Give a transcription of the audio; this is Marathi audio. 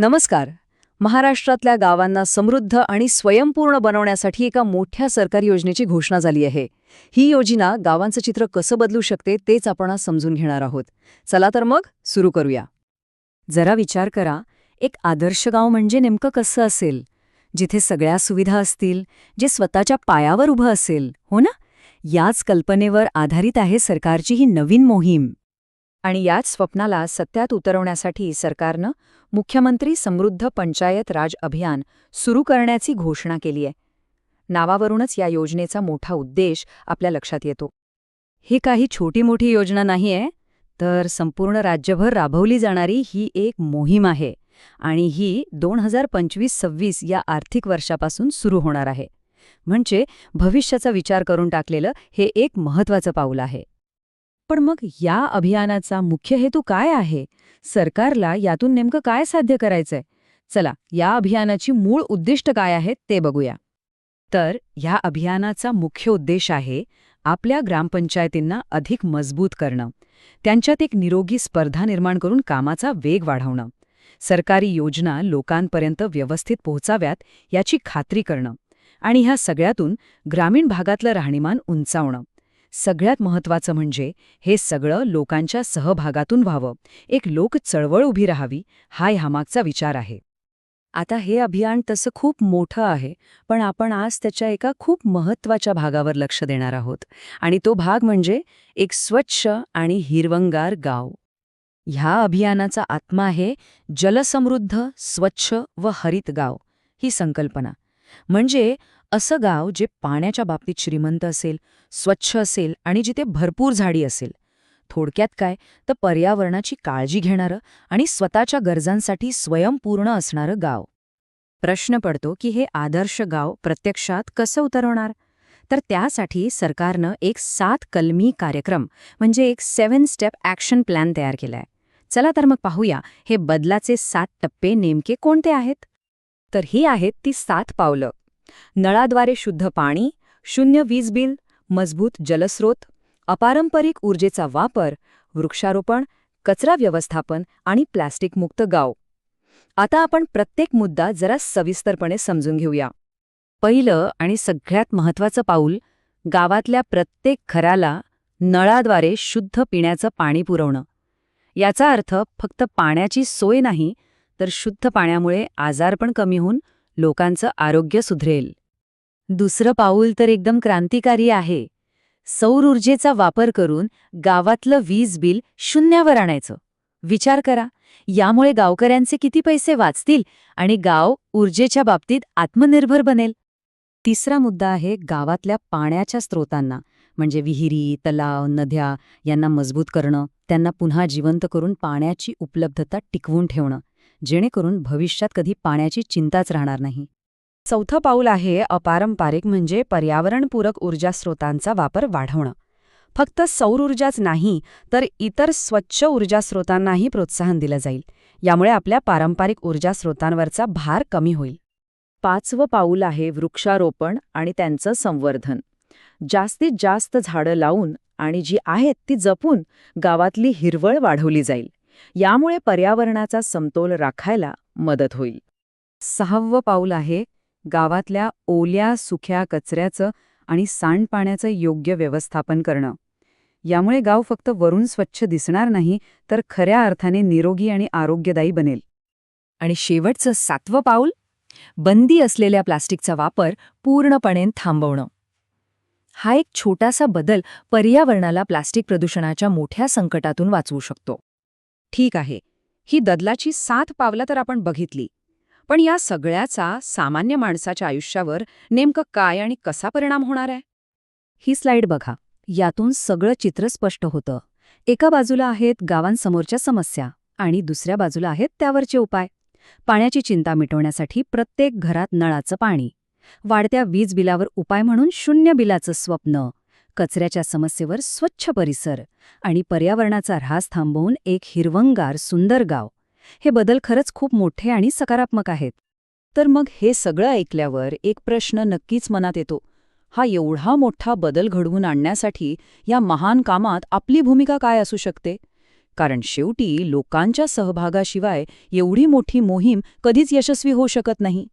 नमस्कार. महाराष्ट्रातल्या गावांना समृद्ध आणि स्वयंपूर्ण बनवण्यासाठी एका मोठ्या सरकारी योजनेची घोषणा झाली आहे. ही योजना गावांचं चित्र कसं बदलू शकते तेच आपण समजून घेणार आहोत. चला तर मग सुरू करूया. जरा विचार करा एक आदर्श गाव म्हणजे नेमकं कसं असेल? जिथे सगळ्या सुविधा असतील जे स्वतःच्या पायावर उभं असेल हो ना? याच कल्पनेवर आधारित आहे सरकारची ही नवीन मोहीम. आणि याच स्वप्नाला सत्यात उतरवण्यासाठी सरकारनं मुख्यमंत्री समृद्ध पंचायत राज अभियान सुरू करण्याची घोषणा केली आहे. नावावरूनच या योजनेचा मोठा उद्देश आपल्या लक्षात येतो. ही काही छोटी मोठी योजना नाहीये तर संपूर्ण राज्यभर राबवली जाणारी ही एक मोहीम आहे आणि ही दोन हजार पंचवीस सव्वीस या आर्थिक वर्षापासून सुरू होणार आहे. म्हणजे भविष्याचा विचार करून टाकलेलं हे एक महत्त्वाचं पाऊल आहे. पण मग या अभियानाचा मुख्य हेतू काय आहे? सरकारला यातून नेमकं काय साध्य करायचंय? चला या अभियानाची मूळ उद्दिष्ट काय आहेत ते बघूया. तर ह्या अभियानाचा मुख्य उद्देश आहे आपल्या ग्रामपंचायतींना अधिक मजबूत करणं त्यांच्यात एक निरोगी स्पर्धा निर्माण करून कामाचा वेग वाढवणं सरकारी योजना लोकांपर्यंत व्यवस्थित पोहोचाव्यात याची खात्री करणं आणि ह्या सगळ्यातून ग्रामीण भागातलं राहणीमान उंचावणं. सगळ्यात महत्वाचं म्हणजे हे सगळं लोकांच्या सहभागातून व्हावं. एक लोक चळवळ उभी राहावी हा ह्यामागचा विचार आहे. आता हे अभियान तसं खूप मोठं आहे पण आपण आज त्याच्या एका खूप महत्त्वाच्या भागावर लक्ष देणार आहोत. आणि तो भाग म्हणजे एक स्वच्छ आणि हिरवंगार गाव. ह्या अभियानाचा आत्मा आहे जलसमृद्ध स्वच्छ व हरित गाव ही संकल्पना. म्हणजे असं गाव जे पाण्याच्या बाबतीत श्रीमंत असेल स्वच्छ असेल आणि जिथे भरपूर झाडी असेल. थोडक्यात काय? तर पर्यावरणाची काळजी घेणारं आणि स्वतःच्या गरजांसाठी स्वयंपूर्ण असणारं गाव. प्रश्न पडतो की हे आदर्श गाव प्रत्यक्षात कसं उतरवणार? तर त्यासाठी सरकारनं एक सात कलमी कार्यक्रम म्हणजे एक सेव्हन स्टेप ॲक्शन प्लॅन तयार केलाय. चला तर मग पाहूया हे बदलाचे सात टप्पे नेमके कोणते आहेत? तर ही आहेत ती सात पावलं. नळाद्वारे शुद्ध पाणी शून्य वीज बिल मजबूत जलस्रोत अपारंपरिक ऊर्जेचा वापर वृक्षारोपण कचरा व्यवस्थापन आणि प्लॅस्टिकमुक्त गाव. आता आपण प्रत्येक मुद्दा जरा सविस्तरपणे समजून घेऊया. पहिलं आणि सगळ्यात महत्वाचं पाऊल गावातल्या प्रत्येक घराला नळाद्वारे शुद्ध पिण्याचं पाणी पुरवणं. याचा अर्थ फक्त पाण्याची सोय नाही तर शुद्ध पाण्यामुळे आजारपण कमी होऊन लोकांचं आरोग्य सुधरेल. दुसरं पाऊल तर एकदम क्रांतिकारी आहे. सौर ऊर्जेचा वापर करून गावातलं वीज बिल शून्यावर आणायचं. विचार करा यामुळे गावकऱ्यांचे किती पैसे वाचतील आणि गाव ऊर्जेच्या बाबतीत आत्मनिर्भर बनेल? तिसरा मुद्दा आहे गावातल्या पाण्याच्या स्रोतांना म्हणजे विहिरी तलाव नद्या यांना मजबूत करणं त्यांना पुन्हा जिवंत करून पाण्याची उपलब्धता टिकवून ठेवणं. जेणेकरून भविष्यात कधी पाण्याची चिंताच राहणार नाही. चौथं पाऊल आहे अपारंपारिक म्हणजे पर्यावरणपूरक ऊर्जा स्रोतांचा वापर वाढवणं. फक्त सौर ऊर्जाच नाही तर इतर स्वच्छ ऊर्जा स्रोतांनाही प्रोत्साहन दिलं जाईल. यामुळे आपल्या पारंपरिक ऊर्जा स्रोतांवरचा भार कमी होईल. पाचवं पाऊल आहे वृक्षारोपण आणि त्यांचं संवर्धन. जास्तीत जास्त झाडं लावून आणि जी आहेत ती जपून गावातली हिरवळ वाढवली जाईल. यामुळे पर्यावरणाचा समतोल राखायला मदत होईल. सहावं पाऊल आहे गावातल्या ओल्या सुख्या कचऱ्याचं आणि सांडपाण्याचं योग्य व्यवस्थापन करणं. यामुळे गाव फक्त वरून स्वच्छ दिसणार नाही तर खऱ्या अर्थाने निरोगी आणि आरोग्यदायी बनेल. आणि शेवटचं सातवं पाऊल बंदी असलेल्या प्लास्टिकचा वापर पूर्णपणे थांबवणं. हा एक छोटासा बदल पर्यावरणाला प्लास्टिक प्रदूषणाच्या मोठ्या संकटातून वाचवू शकतो. ठीक आहे. ही ददलाची सात पावलं तर आपण बघितली. पण या सगळ्याचा सामान्य माणसाच्या आयुष्यावर नेमकं काय आणि कसा परिणाम होणार आहे? ही स्लाइड बघा. यातून सगळं चित्र स्पष्ट होतं. एका बाजूला आहेत गावांसमोरच्या समस्या आणि दुसऱ्या बाजूला आहेत त्यावरचे उपाय. पाण्याची चिंता मिटवण्यासाठी प्रत्येक घरात नळाचं पाणी. वाढत्या वीज बिलावर उपाय म्हणून शून्य बिलाचं स्वप्न. कचऱ्याच्या समस्येवर स्वच्छ परिसर आणि पर्यावरणाचा ऱ्हास थांबवून एक हिरवंगार सुंदर गाव. हे बदल खरंच खूप मोठे आणि सकारात्मक आहेत. तर मग हे सगळं ऐकल्यावर एक प्रश्न नक्कीच मनात येतो. हा एवढा मोठा बदल घडवून आणण्यासाठी या महान कामात आपली भूमिका काय असू शकते? कारण शेवटी लोकांच्या सहभागाशिवाय एवढी मोठी मोहीम कधीच यशस्वी होऊ शकत नाही.